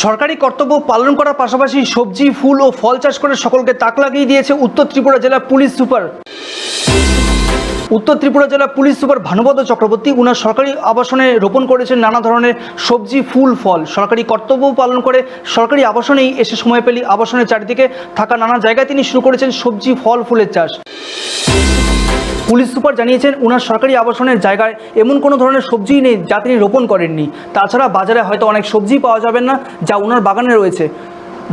সরকারি কর্তব্য পালন করার পাশাপাশি সবজি, ফুল ও ফল চাষ করে সকলকে তাক লাগিয়ে দিয়েছে উত্তর ত্রিপুরা জেলা পুলিশ সুপার। উত্তর ত্রিপুরা জেলা পুলিশ সুপার ভানুপদ চক্রবর্তী, উনার সরকারি আবাসনে রোপণ করেছেন নানা ধরনের সবজি, ফুল, ফল। সরকারি কর্তব্য পালন করে সরকারি আবাসনেই এসে সময় পেলি আবাসনের চারিদিকে থাকা নানা জায়গায় তিনি শুরু করেছেন সবজি, ফল, ফুলের চাষ। পুলিশ সুপার জানিয়েছেন ওনার সরকারি আবাসনের জায়গায় এমন কোনো ধরনের সবজিই নেই যা তিনি রোপণ করেননি। তাছাড়া বাজারে হয়তো অনেক সবজি পাওয়া যাবে না যা ওনার বাগানে রয়েছে।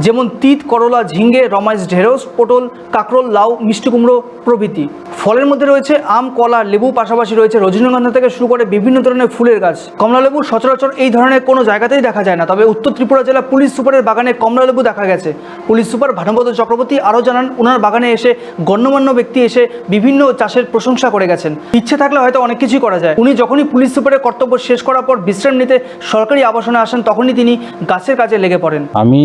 যেমন তিত, করলা, ঝিঙ্গে রমাইস ঢেঁড়স, পটল, কাঁকরোল, লাউ, মিষ্টি কুমড়ো প্রভৃতি। ফলের মধ্যে রয়েছে আম, কলা, লেবু, পাশাপাশি রয়েছে রজনীগন্ধা থেকে শুরু করে বিভিন্ন ধরনের ফুলের গাছ। কমলালেবু সচরাচর এই ধরনের কোনো জায়গাতেই দেখা যায় না, তবে উত্তর ত্রিপুরা জেলা পুলিশ সুপারের বাগানে কমলালেবু দেখা গেছে। পুলিশ সুপার ভানুপদ চক্রবর্তী আরও জানান, ওনার বাগানে এসে গণ্যমান্য ব্যক্তি এসে বিভিন্ন চাষের প্রশংসা করে গেছেন। ইচ্ছে থাকলে হয়তো অনেক কিছুই করা যায়। উনি যখনই পুলিশ সুপারের কর্তব্য শেষ করার পর বিশ্রাম নিতে সরকারি আবাসনে আসেন, তখনই তিনি গাছের কাজে লেগে পড়েন। আমি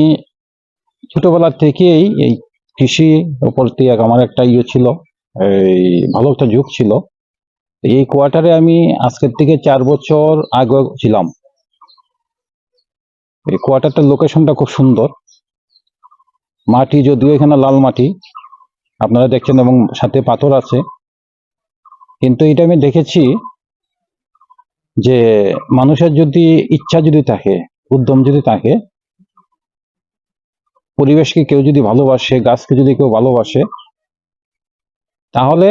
ছোটবেলা থেকেই এই কৃষি উপর আমার একটা ইয়ে ছিল। এই ভালো একটা যুগ ছিল। এই কোয়ার্টারে আমি আজকের থেকে চার বছর আগে ছিলাম। এই কোয়ার্টারটার লোকেশনটা খুব সুন্দর। মাটি যদিও এখানে লাল মাটি, আপনারা দেখছেন এবং সাথে পাথর আছে। কিন্তু এটা আমি দেখেছি যে মানুষের যদি ইচ্ছা যদি থাকে, উদ্যম যদি থাকে, পরিবেশকে কেউ যদি ভালোবাসে, গাছকে যদি কেউ ভালোবাসে তাহলে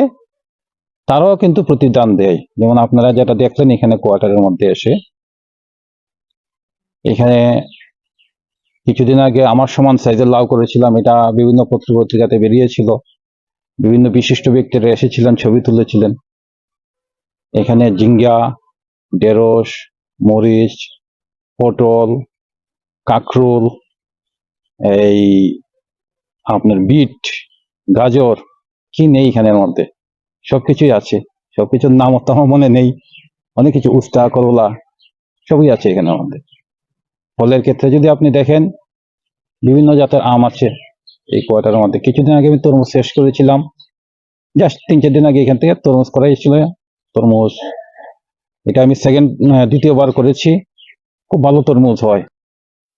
তারাও কিন্তু প্রতিদান দেয়। যেমন আপনারা যেটা দেখলেন এখানে কোয়ার্টারের মধ্যে এসে। এখানে কিছুদিন আগে আমার সমান সাইজের লাউ করেছিলাম। এটা বিভিন্ন পত্র পত্রিকাতে বেরিয়েছিল। বিভিন্ন বিশিষ্ট ব্যক্তিরা এসেছিলেন, ছবি তুলেছিলেন। এখানে জিঙ্গা ঢেঁড়স, মরিচ, পটল, কাঁকরোল, এই আপনার বিট, গাজর কি নেই এখানের মধ্যে। সবকিছুই আছে। সবকিছুর নাম তো আমার মনে নেই। অনেক কিছু উস্তা, করলা, সবই আছে এখানের মধ্যে। ফলের ক্ষেত্রে যদি আপনি দেখেন, বিভিন্ন জাতের আম আছে এই কোয়ার্টারের মধ্যে। কিছুদিন আগে আমি তরমুজ শেষ করেছিলাম। জাস্ট তিন চার দিন আগে এখান থেকে তরমুজ করা এসেছিল তরমুজ, এটা আমি সেকেন্ড দ্বিতীয়বার করেছি। খুব ভালো তরমুজ হয়।